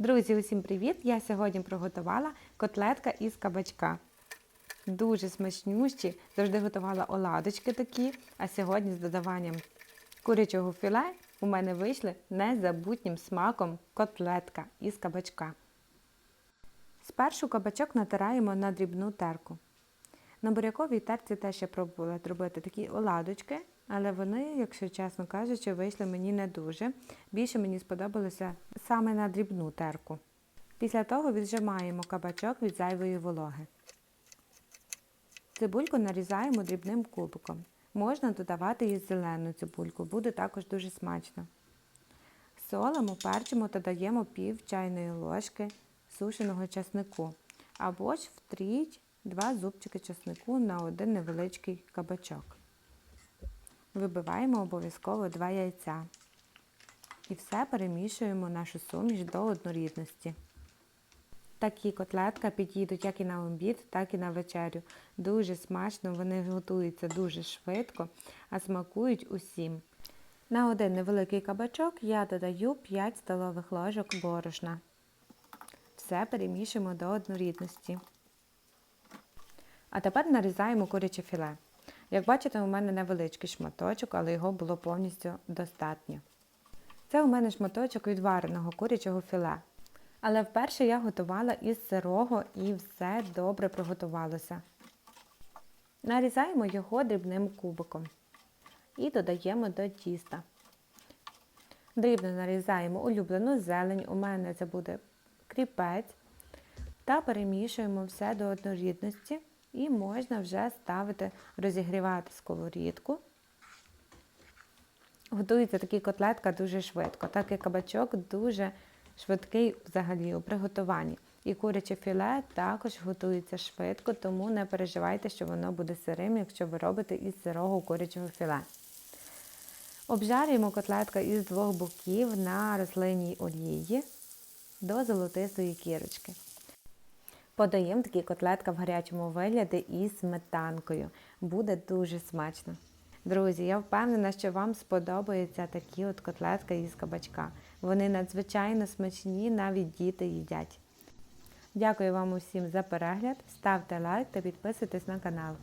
Друзі, усім привіт! Я сьогодні приготувала котлетка із кабачка. Дуже смачнющі. Завжди готувала оладочки такі, а сьогодні з додаванням курячого філе у мене вийшли незабутнім смаком котлетка із кабачка. Спершу кабачок натираємо на дрібну терку. На буряковій терці теж я пробувала зробити такі оладочки, але вони, якщо чесно кажучи, вийшли мені не дуже. Більше мені сподобалося саме на дрібну терку. Після того віджимаємо кабачок від зайвої вологи. Цибульку нарізаємо дрібним кубиком. Можна додавати і зелену цибульку, буде також дуже смачно. Солимо, перчимо та даємо пів чайної ложки сушеного часнику або ж втріть два зубчики часнику на один невеличкий кабачок. Вибиваємо обов'язково два яйця. І все перемішуємо нашу суміш до однорідності. Такі котлетка підійдуть як і на обід, так і на вечерю. Дуже смачно, вони готуються дуже швидко, а смакують усім. На один невеликий кабачок я додаю 5 столових ложок борошна. Все перемішуємо до однорідності. А тепер нарізаємо куряче філе. Як бачите, у мене невеличкий шматочок, але його було повністю достатньо. Це у мене шматочок відвареного курячого філе. Але вперше я готувала із сирого і все добре приготувалося. Нарізаємо його дрібним кубиком і додаємо до тіста. Дрібно нарізаємо улюблену зелень, у мене це буде кріпець, та перемішуємо все до однорідності і можна вже ставити розігрівати сковорідку. Готується такий котлетка дуже швидко, так як кабачок дуже швидкий взагалі у приготуванні. І куряче філе також готується швидко, тому не переживайте, що воно буде сирим, якщо ви робите із сирого курячого філе. Обжарюємо котлетку із двох боків на рослинній олії до золотистої кірочки. Подаємо такі котлетка в гарячому вигляді із сметанкою. Буде дуже смачно. Друзі, я впевнена, що вам сподобаються такі от котлетки із кабачка. Вони надзвичайно смачні, навіть діти їдять. Дякую вам усім за перегляд. Ставте лайк та підписуйтесь на канал.